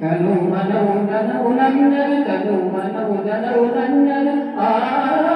ಕನು ಮನವು ನನವು ನನ್ನನು ಕನು ಮನವು ನನವು ನನ್ನನು ಆ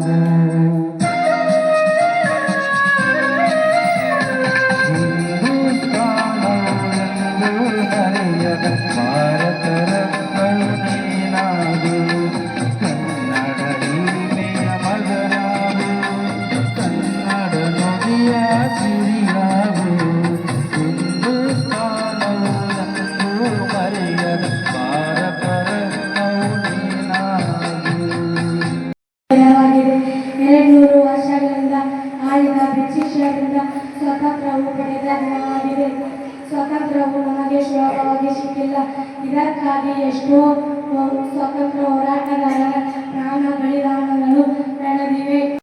Father. ಎರಡ್ನೂರು ವರ್ಷಗಳಿಂದ ಆಳಿದ ಬ್ರಿಟಿಷರಿಂದ ಸ್ವತಂತ್ರವು ಪಡೆದ ದಿನವಾಗಿದೆ. ಸ್ವತಂತ್ರವು ನಮಗೆ ಸುಲಭವಾಗಿ ಸಿಕ್ಕಿಲ್ಲ. ಇದಕ್ಕಾಗಿ ಎಷ್ಟೋ ಸ್ವತಂತ್ರ ಹೋರಾಟಗಾರರ